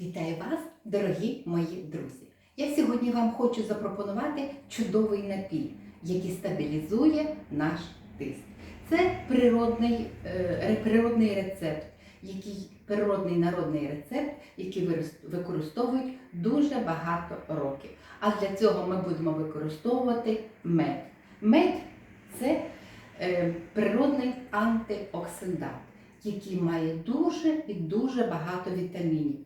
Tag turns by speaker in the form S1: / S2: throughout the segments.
S1: Вітаю вас, дорогі мої друзі! Я сьогодні вам хочу запропонувати чудовий напій, який стабілізує наш тиск. Це природний, е, природний рецепт, який природний народний рецепт, який використовують дуже багато років. А для цього ми будемо використовувати мед. Мед це е, природний антиоксидант, який має дуже і дуже багато вітамінів.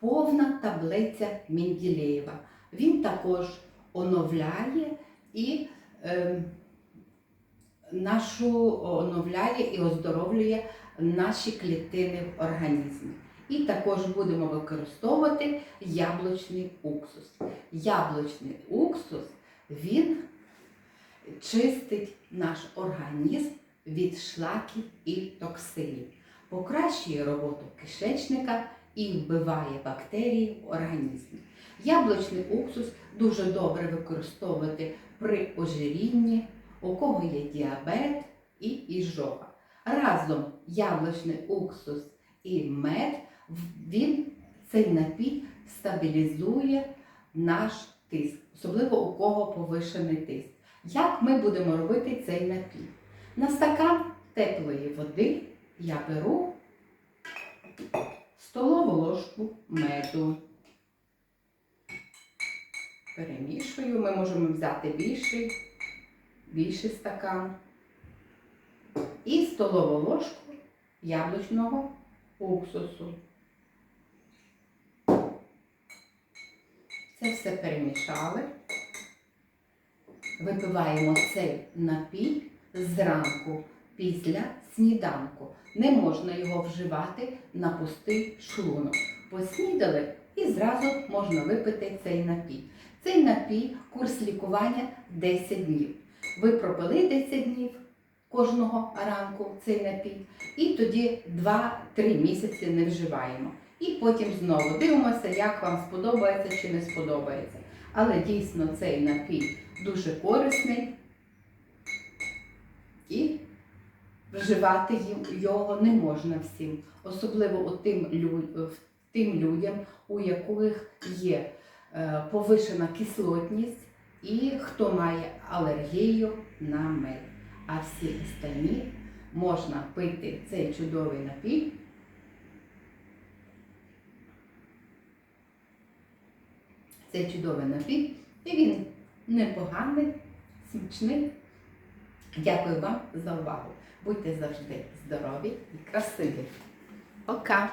S1: Повна таблиця Менділеєва. Він також оновляє і е, нашу оновляє і оздоровлює наші клітини в організмі. І також будемо використовувати яблучний уксус. Яблучний уксус він чистить наш організм від шлаків і токсинів, покращує роботу кишечника і вбиває бактерії в організмі. Яблучний уксус дуже добре використовувати при ожирінні, у кого є діабет і іжога. Разом яблучний уксус і мед, він цей напій стабілізує наш тиск, особливо у кого повишений тиск. Як ми будемо робити цей напій? На стакан теплої води я беру ложку меду. Перемішую. Ми можемо взяти більший, більший стакан. І столову ложку яблучного уксусу. Це все перемішали. Випиваємо цей напій зранку після сніданку. Не можна його вживати на пустий шлунок. Поснідали і зразу можна випити цей напій. Цей напій курс лікування 10 днів. Ви пропили 10 днів кожного ранку цей напій, і тоді 2-3 місяці не вживаємо. І потім знову дивимося, як вам сподобається чи не сподобається. Але дійсно цей напій дуже корисний і вживати його не можна всім, особливо тим, тим людям, у яких є е, повишена кислотність і хто має алергію на мед. А всі остальні можна пити цей чудовий напій. Цей чудовий напій, і він непоганий, смачний. Дякую вам за увагу. Будьте завжди здорові і красиві. Пока!